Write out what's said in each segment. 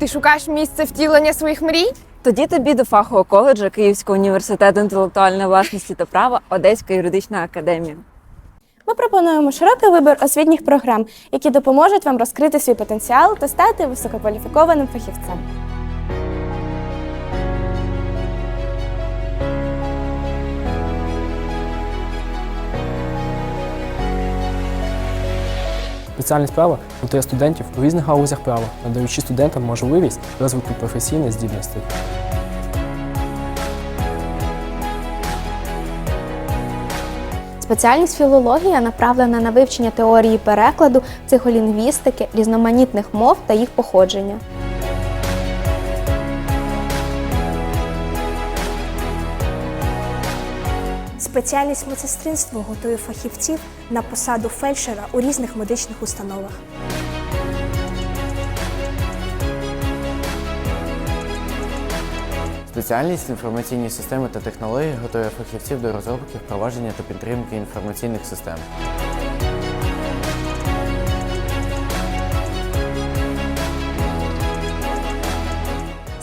Ти шукаєш місце втілення своїх мрій? Тоді тобі до фахового коледжу Київського університету інтелектуальної власності та права Одеська юридична академія. Ми пропонуємо широкий вибір освітніх програм, які допоможуть вам розкрити свій потенціал та стати висококваліфікованим фахівцем. Спеціальність права готує студентів у різних галузях права, надаючи студентам можливість розвитку професійних здібностей. Спеціальність філологія направлена на вивчення теорії перекладу, психолінгвістики, різноманітних мов та їх походження. Спеціальність медсестринство готує фахівців на посаду фельдшера у різних медичних установах. Спеціальність інформаційні системи та технології готує фахівців до розробки, впровадження та підтримки інформаційних систем.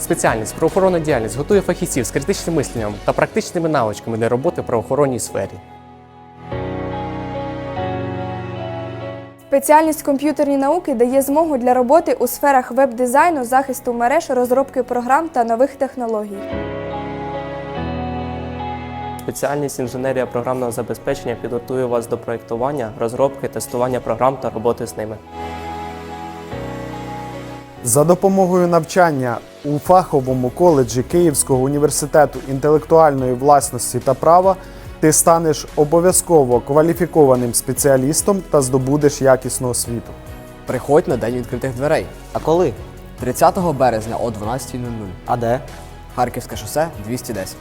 Спеціальність правоохоронна діяльність готує фахівців з критичним мисленням та практичними навичками для роботи в правоохоронній сфері. Спеціальність комп'ютерні науки дає змогу для роботи у сферах веб-дизайну, захисту мереж, розробки програм та нових технологій. Спеціальність інженерія програмного забезпечення підготує вас до проєктування, розробки, тестування програм та роботи з ними. За допомогою навчання у фаховому коледжі Київського університету інтелектуальної власності та права ти станеш обов'язково кваліфікованим спеціалістом та здобудеш якісну освіту. Приходь на день відкритих дверей. А коли? 30 березня о 12.00. А де? Харківське шосе 210.